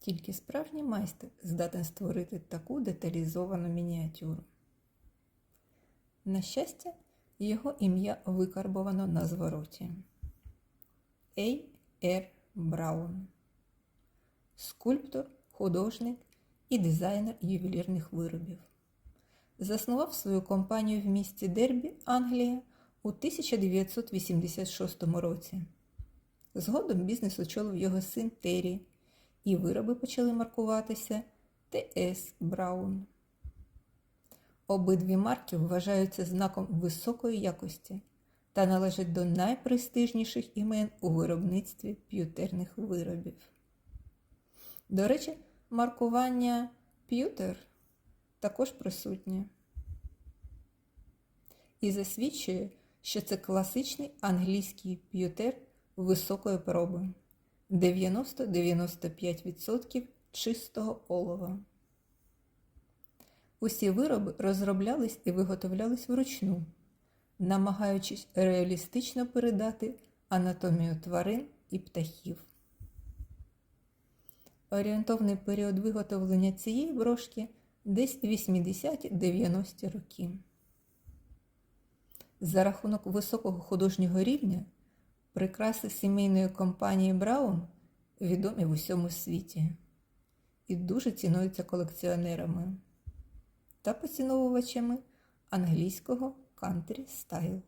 Тільки справжній майстер здатен створити таку деталізовану мініатюру. На щастя, його ім'я викарбовано на звороті. Ей Р. Браун. Скульптор, художник і дизайнер ювелірних виробів. Заснував свою компанію в місті Дербі, Англія у 1986 році. Згодом бізнес очолив його син Террі, і вироби почали маркуватися ТС Браун. Обидві марки вважаються знаком високої якості та належать до найпрестижніших імен у виробництві п'ютерних виробів. До речі, маркування п'ютер також присутнє і засвідчує, що це класичний англійський п'ютер високої проби 90-95% чистого олова. Усі вироби розроблялись і виготовлялись вручну, намагаючись реалістично передати анатомію тварин і птахів. Орієнтовний період виготовлення цієї брошки десь 80-90 роки. За рахунок високого художнього рівня прикраси сімейної компанії Браун відомі в усьому світі і дуже цінуються колекціонерами та поціновувачами англійського кантрі стайл.